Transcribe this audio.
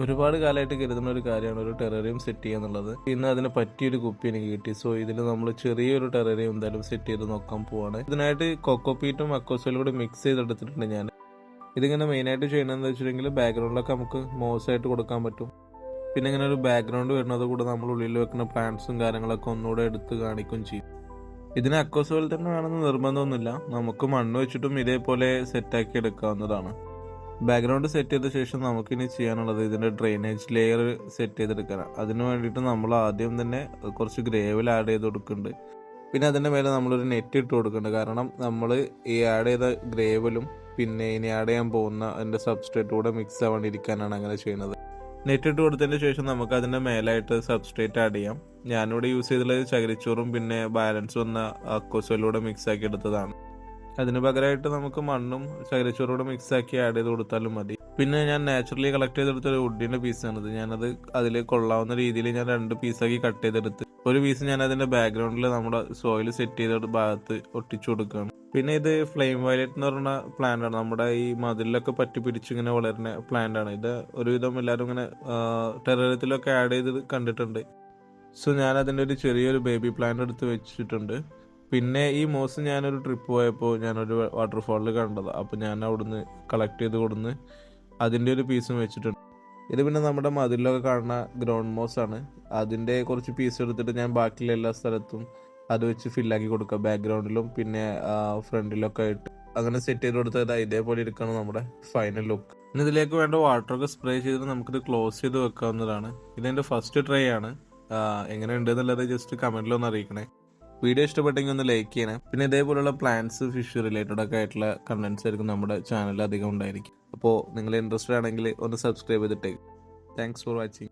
ഒരുപാട് കാലമായിട്ട് കരുതുന്ന ഒരു കാര്യമാണ് ഒരു ടെററിയം സെറ്റ് ചെയ്യുക എന്നുള്ളത്. ഇന്ന് അതിന് പറ്റിയൊരു കുപ്പി എനിക്ക് കിട്ടി. സോ ഇതിൽ നമ്മൾ ചെറിയൊരു ടെററിയം എന്തായാലും സെറ്റ് ചെയ്ത് നോക്കാൻ പോവാണ്. ഇതിനായിട്ട് കൊക്കോപ്പീറ്റും അക്കോസോയിലും കൂടി മിക്സ് ചെയ്തെടുത്തിട്ടുണ്ട് ഞാൻ ഇതിങ്ങനെ മെയിനായിട്ട് ചെയ്യണമെന്ന് വെച്ചിട്ടുണ്ടെങ്കിൽ ബാക്ക്ഗ്രൗണ്ടിലൊക്കെ നമുക്ക് മോശമായിട്ട് കൊടുക്കാൻ പറ്റും. പിന്നെ ഇങ്ങനെ ഒരു ബാക്ക്ഗ്രൗണ്ട് വരുന്നത് കൂടെ നമ്മൾ ഉള്ളിൽ വെക്കുന്ന പ്ലാന്റ്സും കാര്യങ്ങളൊക്കെ ഒന്നുകൂടെ എടുത്ത് കാണിക്കുകയും ചെയ്യും. ഇതിന് അക്കോസോയിൽ തന്നെ വേണമെന്ന് നിർബന്ധമൊന്നുമില്ല. നമുക്ക് മണ്ണ് വെച്ചിട്ടും ഇതേപോലെ സെറ്റാക്കി എടുക്കാവുന്നതാണ്. ബാക്ക്ഗ്രൗണ്ട് സെറ്റ് ചെയ്ത ശേഷം നമുക്കിനി ചെയ്യാനുള്ളത് ഇതിന്റെ ഡ്രെയിനേജ് ലെയർ സെറ്റ് ചെയ്തെടുക്കാനാണ് അതിന് വേണ്ടിയിട്ട് നമ്മൾ ആദ്യം തന്നെ കുറച്ച് ഗ്രേവൽ ആഡ് ചെയ്ത് കൊടുക്കുന്നുണ്ട്. പിന്നെ അതിന്റെ മേലെ നമ്മളൊരു നെറ്റ് ഇട്ട് കൊടുക്കുന്നുണ്ട്. കാരണം നമ്മൾ ഈ ആഡ് ചെയ്ത ഗ്രേവലും പിന്നെ ഇനി ആഡ് ചെയ്യാൻ പോകുന്ന അതിന്റെ സബ്സ്ട്രേറ്റ് കൂടെ മിക്സ് ആവാണ്ടിരിക്കാനാണ് അങ്ങനെ ചെയ്യുന്നത്. നെറ്റ് ഇട്ട് കൊടുത്തതിന് ശേഷം നമുക്ക് അതിന്റെ മേലായിട്ട് സബ്സ്ട്രേറ്റ് ആഡ് ചെയ്യാം. ഞാനിവിടെ യൂസ് ചെയ്തിട്ടുള്ളത് ചകിരിച്ചോറും പിന്നെ ബാലൻസ് വന്ന അക്കോസോയിലൂടെ മിക്സ് ആക്കി എടുത്തതാണ്. അതിന് പകരമായിട്ട് നമുക്ക് മണ്ണും ചകിരിച്ചോറൂടെ മിക്സ് ആക്കി ആഡ് ചെയ്ത് കൊടുത്താലും മതി. പിന്നെ ഞാൻ നാച്ചുറലി കളക്ട് ചെയ്തെടുത്ത ഒരു വുഡിന്റെ പീസാണിത് ഞാനത് അതിൽ കൊള്ളാവുന്ന രീതിയിൽ ഞാൻ രണ്ട് പീസാക്കി കട്ട് ചെയ്തെടുത്ത്. ഒരു പീസ് ഞാൻ അതിന്റെ ബാക്ക്ഗ്രൗണ്ടിൽ നമ്മുടെ സോയിൽ സെറ്റ് ചെയ്ത ഭാഗത്ത് ഒട്ടിച്ചു കൊടുക്കുകയാണ്. പിന്നെ ഇത് ഫ്ലെയിം വയലറ്റ് എന്ന് പറഞ്ഞ പ്ലാന്റ് ആണ്. നമ്മുടെ ഈ മതിലൊക്കെ പറ്റി പിടിച്ചിങ്ങനെ വളരുന്ന പ്ലാന്റ് ആണ്. ഇത് ഒരുവിധം എല്ലാവരും ഇങ്ങനെ ടെററിയത്തിലൊക്കെ ആഡ് ചെയ്ത് കണ്ടിട്ടുണ്ട്. സോ ഞാൻ അതിന്റെ ഒരു ചെറിയൊരു ബേബി പ്ലാന്റ് എടുത്ത് വെച്ചിട്ടുണ്ട്. പിന്നെ ഈ മോസ് ഞാനൊരു ട്രിപ്പ് പോയപ്പോൾ ഞാനൊരു വാട്ടർഫാളിൽ കണ്ടത്. അപ്പോൾ ഞാൻ അവിടുന്ന് കളക്ട് ചെയ്ത് കൊടുന്ന് അതിന്റെ ഒരു പീസും വെച്ചിട്ടുണ്ട്. ഇത് പിന്നെ നമ്മുടെ മതിലൊക്കെ കാണുന്ന ഗ്രൗണ്ട് മോസ് ആണ്. അതിന്റെ കുറച്ച് പീസ് എടുത്തിട്ട് ഞാൻ ബാക്കിയുള്ള എല്ലാ സ്ഥലത്തും അത് വെച്ച് ഫില്ലാക്കി കൊടുക്കുക. ബാക്ക്ഗ്രൗണ്ടിലും പിന്നെ ഫ്രണ്ടിലൊക്കെ ആയിട്ട്. അങ്ങനെ സെറ്റ് ചെയ്ത് കൊടുത്തത് ഇതേപോലെ ഇരിക്കണം നമ്മുടെ ഫൈനൽ ലുക്ക് ഇനി ഇതിലേക്ക് വേണ്ട വാട്ടറൊക്കെ സ്പ്രേ ചെയ്ത് നമുക്കിത് ക്ലോസ് ചെയ്ത് വെക്കാവുന്നതാണ്. ഇതെന്റെ ഫസ്റ്റ് ട്രൈ ആണ്. എങ്ങനെ ഉണ്ട് എന്നുള്ളത് ജസ്റ്റ് കമന്റിലൊന്ന് അറിയിക്കണേ. വീഡിയോ ഇഷ്ടപ്പെട്ടെങ്കിൽ ഒന്ന് ലൈക്ക് ചെയ്യണം. പിന്നെ ഇതേപോലുള്ള പ്ലാന്റ്സ് ഫിഷ് റിലേറ്റഡ് ഒക്കെ ആയിട്ടുള്ള കണ്ടന്റ്സ് ആയിരിക്കും നമ്മുടെ ചാനലിൽ അധികം ഉണ്ടായിരിക്കും. അപ്പോൾ നിങ്ങൾ ഇൻട്രസ്റ്റഡ് ആണെങ്കിൽ ഒന്ന് സബ്സ്ക്രൈബ് ചെയ്തിട്ടേക്ക് താങ്ക്സ് ഫോർ വാച്ചിങ്